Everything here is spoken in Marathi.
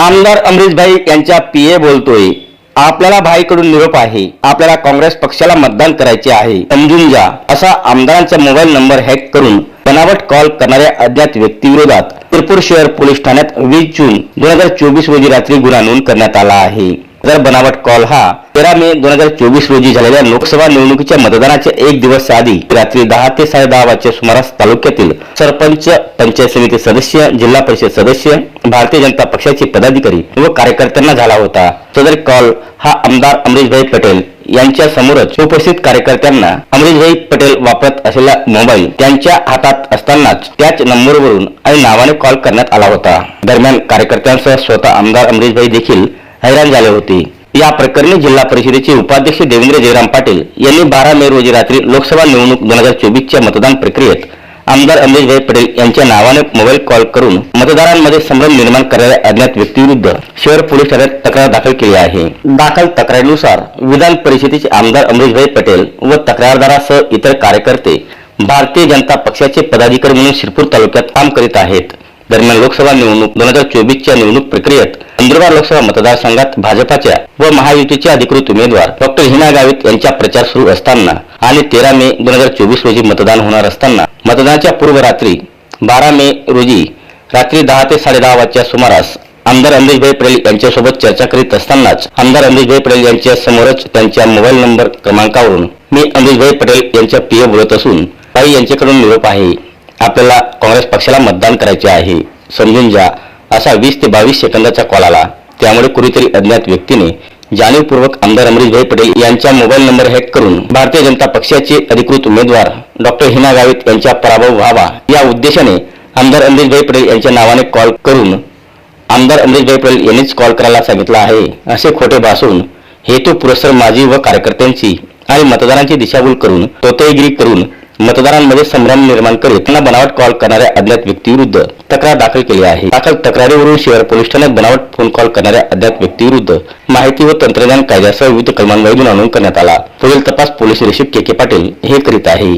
आमदार अमरीशभाई यांच्या पीए बोलतोय. आपल्याला भाईकडून निरोप आहे. आपल्याला काँग्रेस पक्षाला मतदान करायचे आहे. समजून जा असा आमदारांचा मोबाईल नंबर हॅक करून बनावट कॉल करणाऱ्या अज्ञात व्यक्तीविरोधात त्रिपूर शहर पोलीस ठाण्यात वीस जून दोन हजार चोवीस रोजी रात्री गुन्हा नोंद करण्यात आला आहे. जर बनावट कॉल हा तेरा मे दोन हजार चोवीस रोजी झालेल्या लोकसभा निवडणुकीच्या मतदानाच्या एक दिवस आधी रात्री दहा ते साडे दहा वाजच्या सुमारास तालुक्यातील सरपंच पंचायत समिती सदस्य जिल्हा परिषद सदस्य भारतीय जनता पक्षाचे पदाधिकारी व कार्यकर्त्यांना झाला होता. सदर कॉल हा आमदार अमरीशभाई पटेल यांच्या समोरच उपस्थित कार्यकर्त्यांना अमरीशभाई पटेल वापरत असलेला मोबाईल त्यांच्या हातात असतानाच त्याच नंबरवरून आणि नावाने कॉल करण्यात आला होता. दरम्यान कार्यकर्त्यांसह स्वतः आमदार अमरीशभाई देखील हैराण झाले होते. या प्रकरणी जिल्हा परिषदेचे उपाध्यक्ष देवेंद्र जयराम पाटील यांनी बारा मे रोजी रात्री लोकसभा निवडणूक दोन हजार चोवीसच्या मतदान प्रक्रियेत आमदार अमरीशभाई पटेल यांच्या नावाने मोबाईल कॉल करून मतदारांमध्ये संभ्रम निर्माण करणाऱ्या अज्ञात व्यक्तीविरुद्ध शहर पोलीस ठाण्यात तक्रार दाखल केली आहे. दाखल तक्रारीनुसार विधान परिषदेचे आमदार अमरीशभाई पटेल व तक्रारदारासह इतर कार्यकर्ते भारतीय जनता पक्षाचे पदाधिकारी म्हणून शिरपूर तालुक्यात काम करीत आहेत. दरम्यान लोकसभा निवडणूक दोन हजार चोवीसच्या निवडणूक प्रक्रियेत नंदुरबार लोकसभा मतदारसंघात भाजपाच्या व महायुतीचे अधिकृत उमेदवार डॉक्टर हिना गावित यांचा प्रचार सुरू असताना आणि तेरा मे दोन हजार चोवीस रोजी मतदान होणार असताना मतदानाच्या पूर्व रात्री बारा मे रोजी रात्री दहा ते साडेदहा वाजच्या सुमारास आमदार अमरीशभाई पटेल यांच्यासोबत चर्चा करीत असतानाच आमदार अमरीशभाई पटेल यांच्या समोरच त्यांच्या मोबाईल नंबर क्रमांकावरून मी अमरीशभाई पटेल यांच्या पीए बोलत असून बाई यांच्याकडून निरोप आहे. आपल्याला काँग्रेस पक्षाला मतदान करायचे आहे. समजून जा असा वीस ते बावीस सेकंदाचा कॉल आला. त्यामुळे कुणीतरी अज्ञात व्यक्तीने जाणीवपूर्वक आमदार अमरीशभाई पटेल यांचा मोबाईल नंबर हॅक करून भारतीय जनता पक्षाचे अधिकृत उमेदवार डॉक्टर हिना गावित यांचा पराभव व्हावा या उद्देशाने आमदार अमरीशभाई पटेल यांच्या नावाने कॉल करून आमदार अमरीशभाई पटेल यांनीच कॉल करायला सांगितलं आहे. असे खोटे भासून हेतू पुरस्सर माजी व कार्यकर्त्यांची आणि मतदारांची दिशाभूल करून तोतेगिरी करून मतदारांमध्ये संभ्रम निर्माण करीत त्यांना बनावट कॉल करणाऱ्या अज्ञात व्यक्तीविरुद्ध तक्रार दाखल केली आहे. दाखल तक्रारीवरून शहर पोलीस ठाण्यात बनावट फोन कॉल करणाऱ्या अज्ञात व्यक्तीविरुद्ध माहिती व तंत्रज्ञान कायद्यासह विविध कलमांवरून गुन्हा नोंद करण्यात आला. पुढील तपास पोलीस निरीक्षक के के पाटील हे करीत आहे.